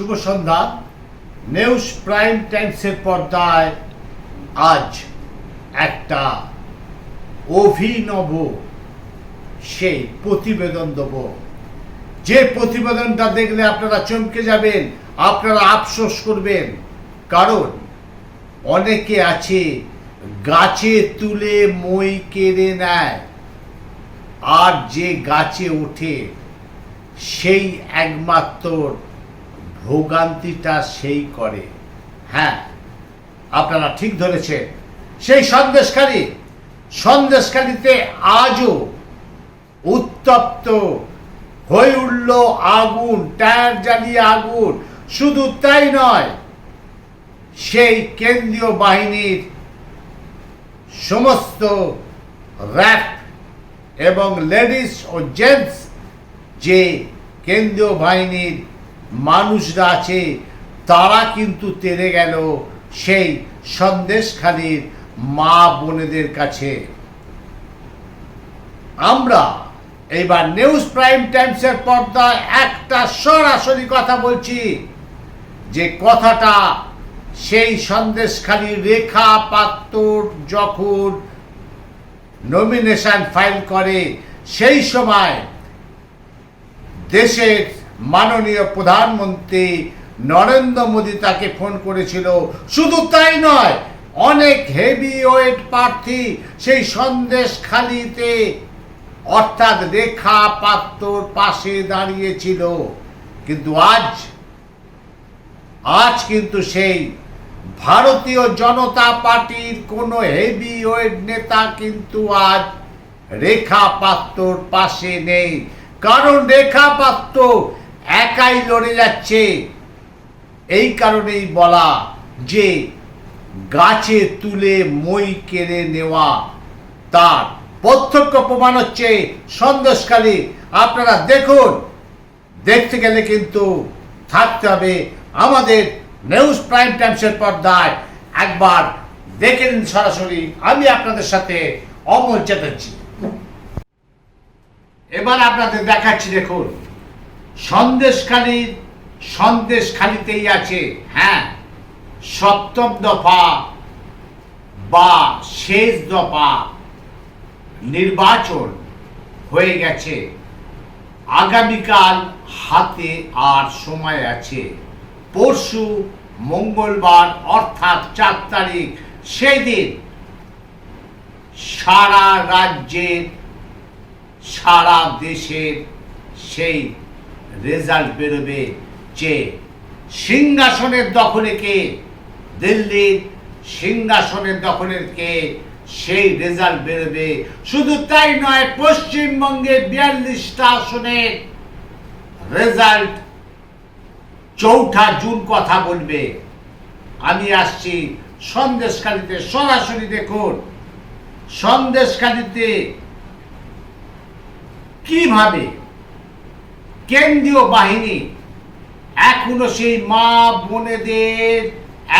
শুভ সন্ধ্যা। News prime টাইমসের পর্দায় আজ একটা অভিনব সেই প্রতিবেদন দেব। যে প্রতিবেদনটা দেখলে আপনারা চমকে যাবেন, আপনারা আফসোস করবেন। কারণ অনেকে আছে গাছে তুলে মই কেড়ে নেয়, আর যে গাছে ওঠে সেই একমাত্র ভোগান্তিটা সেই করে। হ্যাঁ আপনারা ঠিক ধরেছেন। সেই সন্দেশকারী সন্দেশকারীতে আজও উত্তপ্ত হয়ে উঠল আগুন, টায়ার জ্বালিয়ে আগুন। শুধু তাই নয়, সেই কেন্দ্রীয় বাহিনীর সমস্ত র্যাপ এবং লেডিস ও জেন্টস যে কেন্দ্রীয় বাহিনীর মানুষরা আছে, তারা কিন্তু তেরে গেল সেই সন্দেশখালীর মা বোনেদের কাছে। আমরা এইবার নিউজ প্রাইম টাইমসের পর্দায় একটা সরাসরি কথা বলছি, যে কথাটা সেই সন্দেশখালী রেখা পাত্র যখন নমিনেশন ফাইল করে, সেই সময় দেশের মাননীয় প্রধানমন্ত্রী নরেন্দ্র মোদী তাকে ফোন করেছিল। শুধু তাই নয়, অনেক হেভি ওয়েট প্রার্থী সেই সন্দেশ খালিতে, অর্থাৎ রেখা পাত্রর পাশে দাঁড়িয়েছিল। কিন্তু আজ আজ কিন্তু সেই ভারতীয় জনতা পার্টির কোনো হেভি ওয়েট নেতা কিন্তু আজ রেখা পাত্রর পাশে নেই। কারণ রেখা পাত্র একাই লড়ে যাচ্ছে। এই কারণেই বলা যে, গাছে তুলে মই কেড়ে নেওয়া তার প্রত্যক্ষ প্রমাণ হচ্ছে সন্দেশকালী আপনারা দেখুন, দেখতে গেলে কিন্তু থাকতে হবে আমাদের নিউজ প্রাইম টাইমসের পর্দায়। একবার দেখে নিন সরাসরি, আমি আপনাদের সাথে অমল চ্যাটার্জি। এবার আপনাদের দেখাচ্ছি, দেখুন। সন্দেশখালীর সন্দেশখালীতেই আছে হ্যাঁ সপ্তম দফা বা শেষ দফা নির্বাচন হয়ে গেছে। আগামীকাল হাতে আর সময় আছে। পরশু মঙ্গলবার, অর্থাৎ চার তারিখ সেই দিন সারা রাজ্যের, সারা দেশের সেই রেজাল্ট বেরোবে যে সিংহাসনের দখলে কে? দিল্লির সিংহাসনের দখলের কে? সেই রেজাল্ট বেরোবে। শুধু তাই নয়, পশ্চিমবঙ্গে বিয়াল্লিশটা আসনের রেজাল্ট চৌঠা জুন কথা বলবে। আমি আসছি সন্দেশকারীতে সরাসরি দেখুন। সন্দেশকারীতে কীভাবে কেন্দ্রীয় বাহিনী এখনও সেই মা বোনেদের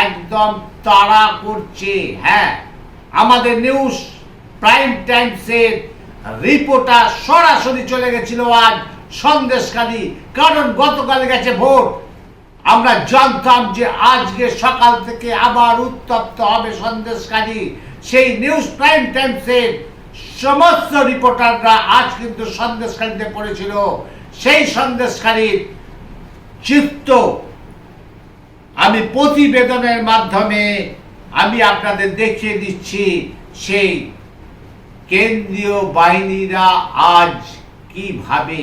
একদম তাড়া করছে হ্যাঁ। আমাদের নিউজ প্রাইম টাইমসের রিপোর্টার সরাসরি চলে গেছিল আজ সন্দেশকালী কারণ গতকাল গেছে ভোট। আমরা জানতাম যে আজকে সকাল থেকে আবার উত্তপ্ত হবে সন্দেশকারী সেই নিউজ প্রাইম টাইমসের সমস্ত রিপোর্টাররা আজ কিন্তু সন্দেশকারীতে পড়েছিল। সেই সন্দেশকারীর চিত্ত আমি প্রতিবেদনের মাধ্যমে আমি আপনাদের দেখিয়ে দিচ্ছি সেই কেন্দ্রীয় বাহিনীরা আজ কীভাবে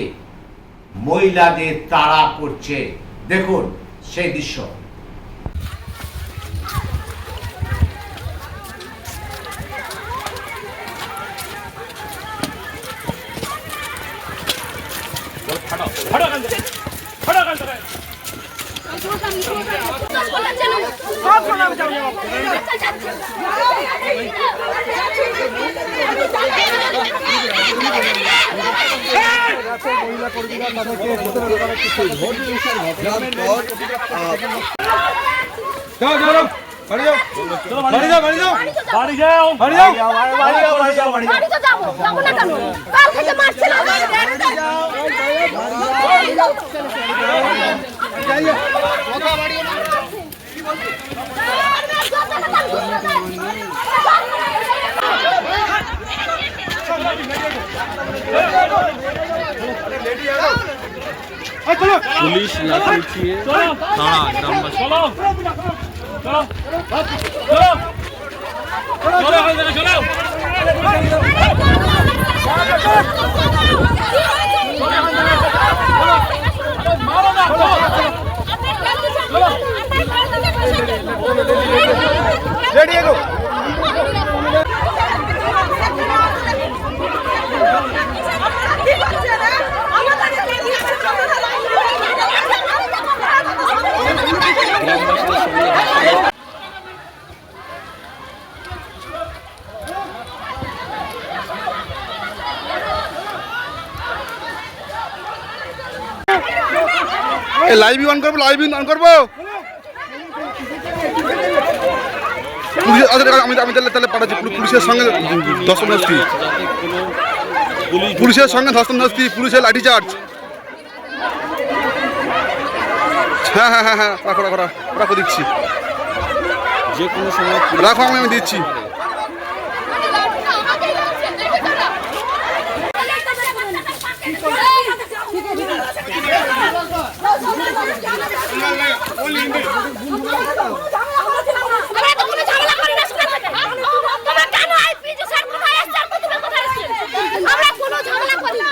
মহিলাদের তাড়া করছে। দেখুন সেই দৃশ্য। মহিলা কর্মীরা তাদেরকে ভেতরে ঢোকানোর চেষ্টা করছে। যাও যাও যাও বাড়ি যাও বাড়ি যাও বাড়ি যাও বাড়ি যাও বাড়ি যাও বাড়ি যাও বাড়ি যাও বাড়ি যাও যাব যাব না কেন কাল থেকে মারছিল যাইয়ে পুলিশ লাঠি উঠিয়ে তারা গ্রামবাসী চলো চলো চলো চলো এখান থেকে চলো রেডি এগো লাইভ অন করব লাইভ অন করব? পুলিশ আচ্ছা আমি আমি তাহলে তাহলে পাঠাচ্ছি। পুলি- পুলিশের সঙ্গে ধস্তাধস্তি পুলিশের সঙ্গে ধস্তাধস্তি পুলিশের লাঠিচার্জ হ্যাঁ হ্যাঁ হ্যাঁ হ্যাঁ রাখো রাখো রাখো, রাখো দিচ্ছি। যে কোনো সময় রাখো আমি আমি দিচ্ছি তো কোনো ঝামেলা করি না শুনে থাকে তোমরা কেন আইপিজি স্যার কোথায় আসছে আর তুমি কোথায় আসছে আমরা কোনো ঝামেলা করি না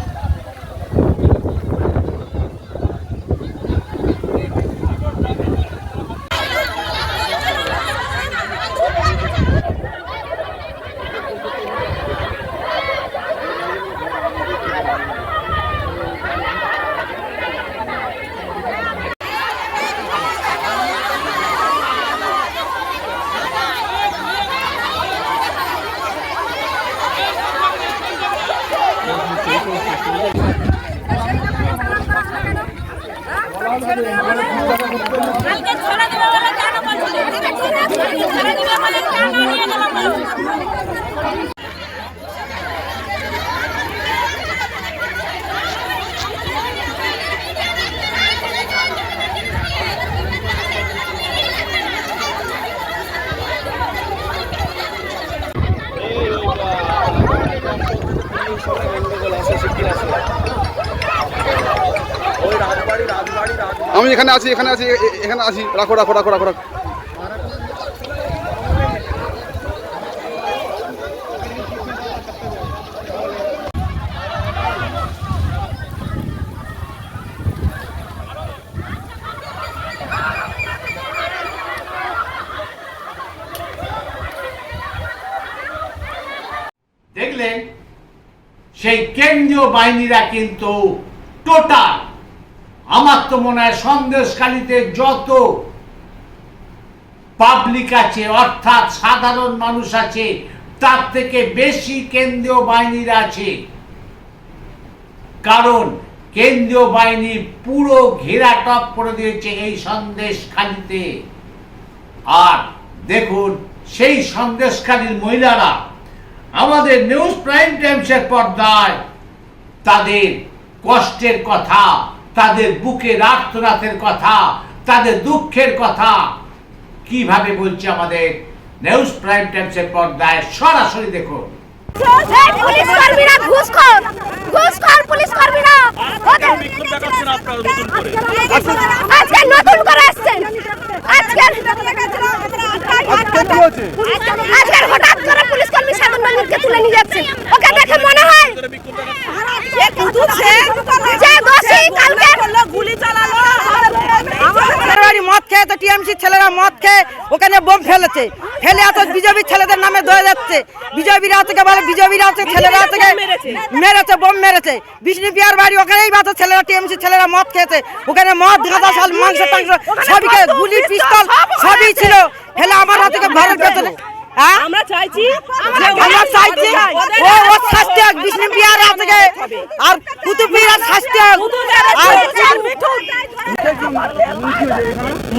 ছেড়ে দিবে বলে কেন বলছিস ছেড়ে দিবে বলে কেন নিয়ে গেল বলো আমি এখানে আছি এখানে আছি এখানে আছি। রাখো রাখো রাখো রাখো রাখো। সেই কেন্দ্রীয় বাহিনীরা কিন্তু টোটাল আমার তো মনে হয় সন্দেশকালীতে যত পাবলিক আছে, অর্থাৎ সাধারণ মানুষ আছে, তার থেকে বেশি কেন্দ্রীয় বাহিনীর আছে। কারণ কেন্দ্রীয় বাহিনী পুরো ঘেরাটপ করে দিয়েছে এই সন্দেশখালিতে। আর দেখুন, সেই সন্দেশখালীর মহিলারা আমাদের নিউজ প্রাইম টাইমসের পর্দায় তাদের কষ্টের কথা তাদের বুকে রাতের কথা তাদের দুঃখের কথা। কীভাবে বলছে আমাদের নিউজ প্রাইম টাইমসের পর্দায়? সরাসরি দেখো পুলিশ কর্মীরা ঘুষখোর ঘুষখোর পুলিশ কর্মীরা। আজকে নতুন করে আসছেন। আজকে আজকে হঠাৎ করে পুলিশ কর্মী সাধারণ মানুষকে তুলে নিয়ে যাচ্ছেন ওকে দেখে মনে হয় মদ খেয়ে তো টিএমসি ছেলেরা মদ খেয়ে ওখানে বোম ফেলেছে। ফেলে এত বিজেপি ছেলেদের নামে ধরে যাচ্ছে। বিজেপিরা থেকে বলে বিজেপিরা থেকে ছেলেরা থেকে মেরেছে। বোম মেরেছে। বিষ্ণুপিয়ার বাড়ি ওখানেই বাতো ছেলেরা টিএমসি ছেলেরা মদ খেয়েছে। ওখানে মদ গাঁদা শাল মাংস টাংস সবই খেয়ে গুলি পিস্তল সবই ছিল। ফেলে আমার হাত ঘরের পেছনে হ্যাঁ? আমরা চাইছি আমরা চাইছি ও ও শাস্তি হোক বিষ্ণু পিয়ার থেকে। আর কুতুব পিয়ার শাস্তি হোক।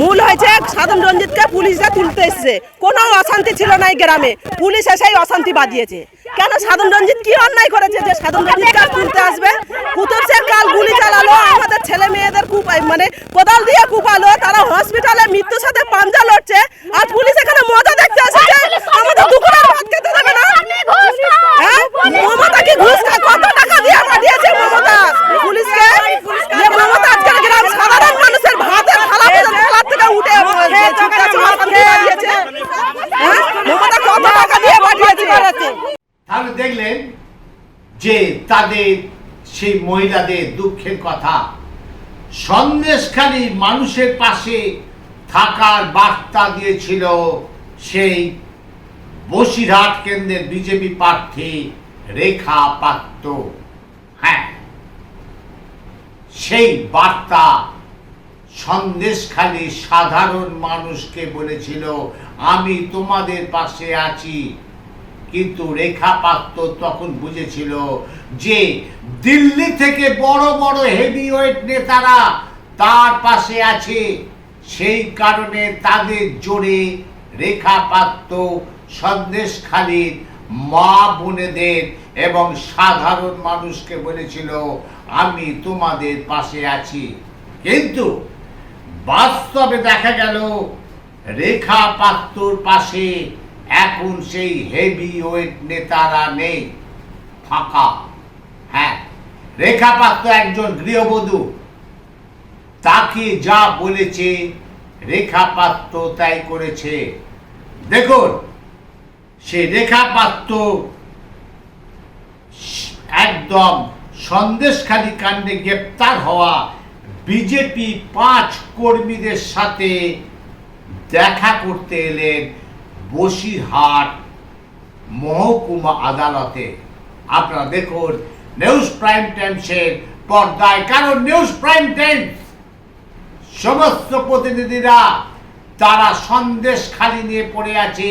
মূল হয়েছে সাধন রঞ্জিতকে পুলিশরা তুলতে এসেছে। কোনো অশান্তি ছিল না এই গ্রামে। পুলিশ এসেই অশান্তি বাদিয়েছে কেন সাধন রঞ্জিত কি অন্যায় করেছে যে সাধন রঞ্জিত কাল তুলতে আসবে? কুতুব সে কাল গুলি চালালো আমাদের ছেলে মেয়েদের খুব মানে কোদাল দিয়ে কুপালো তারা হসপিটালে মৃত্যুর সাথে পাঞ্জা লড়ছে আর পুলিশ এখানে মজা দেখতে এসেছে আমাদের দুপুরের ভাত খেতে দেবে না? হ্যাঁ? মমতা কি ঘুষ কত টাকা দিয়ে পাঠিয়েছে মমতা? পুলিশকে? যে মমতা আজকের গ্রাম সাধারণ মানুষের ভাতের থালা পর্যন্ত থালার থেকে উঠে হ্যাঁ? মমতা কত টাকা দিয়ে পাঠিয়েছে? তাহলে দেখলেন যে তাদের সেই মহিলাদের দুঃখের কথা। সন্দেশখালী মানুষের পাশে থাকার বার্তা দিয়েছিল সেই বসিরহাট কেন্দ্রের বিজেপি প্রার্থী রেখা পাত্র। হ্যাঁ সেই বার্তা সন্দেশখালী সাধারণ মানুষকে বলেছিল, আমি তোমাদের পাশে আছি। কিন্তু রেখা পাত্র তখন বুঝেছিল যে দিল্লি থেকে বড় বড় হেভিওয়েট নেতারা তার পাশে আছে। সেই কারণে তাদের জোরে রেখা পাত্র সন্দেশখালীর মা বোনেদের এবং সাধারণ মানুষকে বলেছিল, আমি তোমাদের পাশে আছি। কিন্তু বাস্তবে দেখা গেল রেখা পাত্রর পাশে এখন সেই হেভি ওয়েট নেতারা নেই, ফাঁকা। হ্যাঁ রেখা পাত্র একজন গৃহবধূ। তাকে যা বলেছে রেখা পাত্র তাই করেছে। দেখুন, সে রেখা পাত্র একদম সন্দেশখালী কাণ্ডে গ্রেপ্তার হওয়া বিজেপি পাঁচ কর্মীদের সাথে দেখা করতে এলেন বসিরহাট মহকুমা আদালতে। আপনারা দেখুন, নিউজ প্রাইম টাইমসের পর্দায়। কারণ নিউজ প্রাইম টাইমস সমস্ত প্রতিনিধিরা তারা সন্দেশ খালি নিয়ে পড়ে আছে।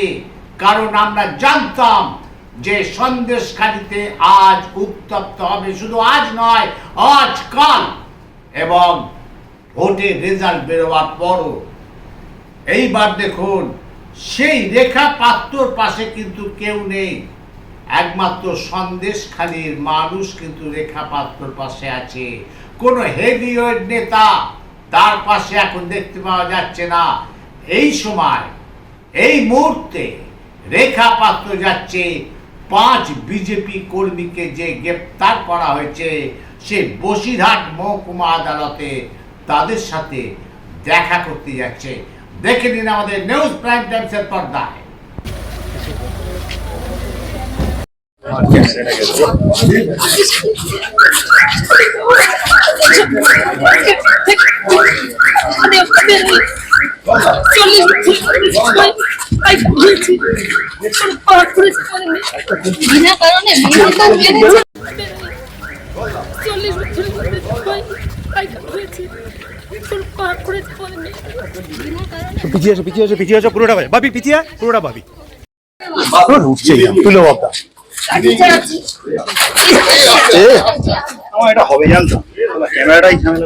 কারণ আমরা জানতাম যে সন্দেশ খালিতে আজ উত্তপ্ত হবে। শুধু আজ নয় আজ কাল এবং ভোটের রেজাল্ট বেরোবার পরও। এইবার দেখুন, সেই রেখা পাত্রর পাশে কিন্তু কেউ নেই। একমাত্র সন্দেশখালীর মানুষ কিন্তু রেখা পাত্রর পাশে আছে। কোন হেভিওয়েট নেতা তার পাশে এখন দেখতে পাওয়া যাচ্ছে না। এই সময়, এই মুহূর্তে রেখা পাত্র যাচ্ছে। পাঁচ বিজেপি কর্মীকে যে গ্রেপ্তার করা হয়েছে, সে বসিরহাট মহকুমা আদালতে তাদের সাথে দেখা করতে যাচ্ছে। দেখে নিন আমাদের নিউজ প্রাইম টাইমসের পর্দায়। বিনা কারণে চল্লিশ বছর পিছিয়ে আসো পিছিয়ে আসো পিছিয়ে আসো পুরোটা ভাবি ভাবি পিছিয়ে আয়, পুরোটা ভাবি। উঠছে তুলো বাবদা আমার এটা হবে জানতাম ক্যামেরাটাই ঝামেলা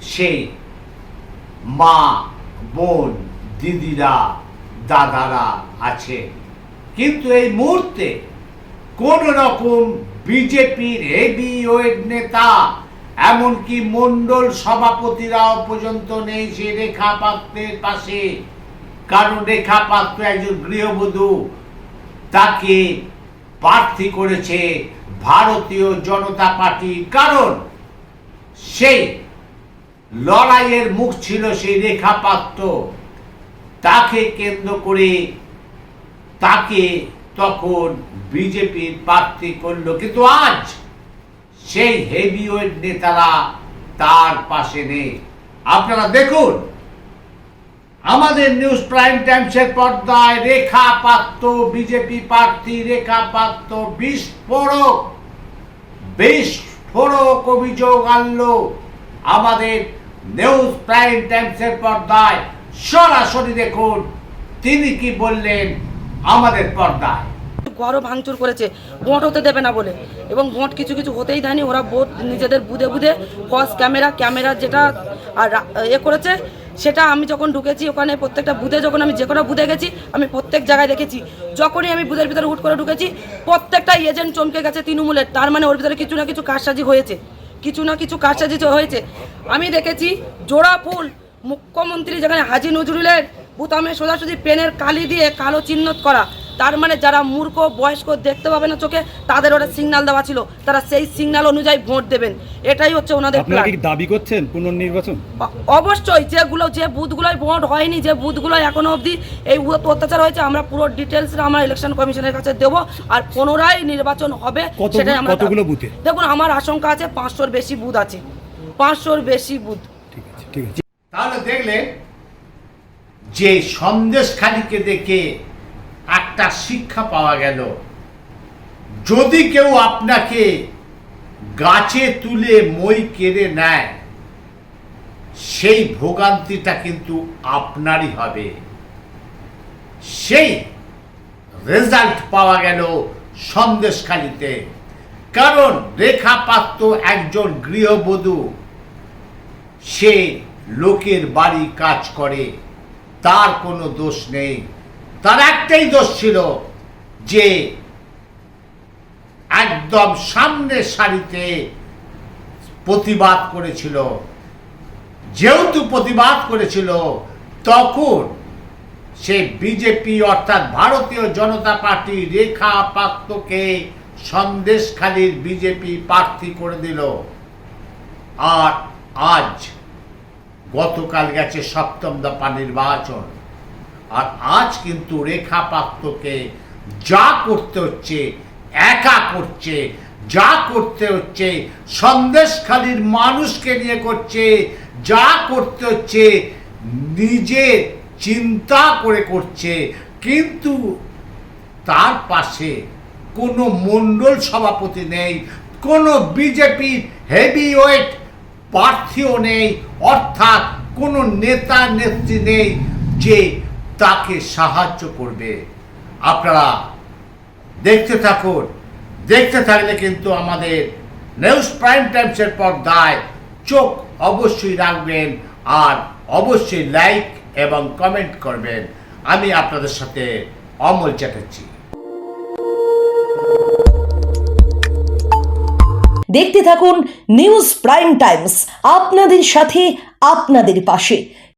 সেই মা, বোন, দিদিরা, দাদারা আছে। কিন্তু এই মুহূর্তে কোন রকম বিজেপির ওয়েট নেতা, এমনকি মন্ডল সভাপতিরাও পর্যন্ত নেই সে রেখা পাত্রের পাশে। কারণ রেখা পাত্র একজন গৃহবধূ, তাকে প্রার্থী করেছে ভারতীয় জনতা পার্টি। কারণ সেই লড়াইয়ের মুখ ছিল সেই রেখা পাত্র তাকে কেন্দ্র করে তাকে তখন বিজেপির প্রার্থী করল। কিন্তু আজ সেই হেভিওয়েট নেতারা তার পাশে নেই। আপনারা দেখুন, আমাদের নিউজ প্রাইম টাইমসের পর্দায় রেখা পাত্র বিজেপি প্রার্থী রেখা পাত্র বিস্ফোরক বিস্ফোরক অভিযোগ আনলো আমাদের নিউজ প্রাইম টাইমসের পর্দায় সরাসরি দেখুন, তিনি কি বললেন আমাদের পর্দায়। ঘরও ভাঙচুর করেছে, ভোট হতে দেবে না বলে। এবং ভোট কিছু কিছু হতেই দেয়নি, ওরা ভোট নিজেদের বুধে বুধে ফস ক্যামেরা ক্যামেরা যেটা, আর এ করেছে, সেটা আমি যখন ঢুকেছি, ওখানে প্রত্যেকটা বুধে যখন আমি যে কোনো বুধে গেছি, আমি প্রত্যেক জায়গায় দেখেছি। যখনই আমি বুধের ভিতরে হুট করে ঢুকেছি, প্রত্যেকটা এজেন্ট চমকে গেছে তৃণমূলের, তার মানে ওর ভিতরে কিছু না কিছু কারসাজি হয়েছে। কিছু না কিছু কারসাজি হয়েছে। আমি দেখেছি জোড়া ফুল মুখ্যমন্ত্রী যেখানে হাজি নজরুলের বুতামে সোজাসুজি পেনের কালি দিয়ে কালো চিহ্নত করা। তার মানে যারা মূর্খ বয়স্ক দেখতে পাবে না চোখে তাদের ওটা সিগন্যাল দেওয়া ছিল। তারা সেই সিগন্যাল অনুযায়ী ভোট দেবেন। এটাই হচ্ছে ওনাদের আপনারা কি দাবি করছেন পুনর্নির্বাচন? অবশ্যই যেগুলো যে বুথগুলোয় ভোট হয়নি যে বুথগুলোয় এখনও অবধি এই অত্যাচার হয়েছে আমরা পুরো ডিটেলস আমরা ইলেকশন কমিশনের কাছে দেব আর পুনরায় নির্বাচন হবে সেটাই আমরা কতগুলো বুথে? দেখুন আমার আশঙ্কা আছে পাঁচশোর বেশি বুথ আছে। পাঁচশোর বেশি বুথ। ঠিক আছে ঠিক আছে। তাহলে দেখলেন যে সন্দেশখালিকে দেখে একটা শিক্ষা পাওয়া গেল। যদি কেউ আপনাকে গাছে তুলে মই কেড়ে নেয়, সেই ভোগান্তিটা কিন্তু আপনারই হবে। সেই রেজাল্ট পাওয়া গেল সন্দেশখালিতে। কারণ রেখা পাত্র একজন গৃহবধূ, সে লোকের বাড়ি কাজ করে, তার কোনো দোষ নেই। তার একটাই দোষ ছিল যে একদম সামনের সারিতে প্রতিবাদ করেছিল। যেহেতু প্রতিবাদ করেছিল, তখন সে বিজেপি অর্থাৎ ভারতীয় জনতা পার্টি রেখা পাত্রকে সন্দেশখালীর বিজেপি প্রার্থী করে দিল। আর আজ গতকাল গেছে সপ্তম দফা নির্বাচন। আর আজ কিন্তু রেখা পাত্রকে যা করতে হচ্ছে, একা করছে, যা করতে হচ্ছে, সন্দেশখালীর মানুষকে নিয়ে করছে, যা করতে হচ্ছে নিজের চিন্তা করে করছে, কিন্তু তার পাশে কোনো মণ্ডল সভাপতি নেই, কোনো বিজেপির হেভি ওয়েট প্রার্থীও নেই, অর্থাৎ কোনো নেতা নেত্রী নেই যে তাকে সাহায্য করবে। আপনারা দেখতে থাকুন। দেখতে থাকলে কিন্তু আমাদের নিউজ প্রাইম টাইমসের পর্দায় চোখ অবশ্যই রাখবেন আর অবশ্যই লাইক এবং কমেন্ট করবেন। আমি আপনাদের সাথে অমল চ্যাটার্জি। দেখতে থাকুন নিউজ প্রাইম টাইমস আপনাদের সাথে, আপনাদের পাশে।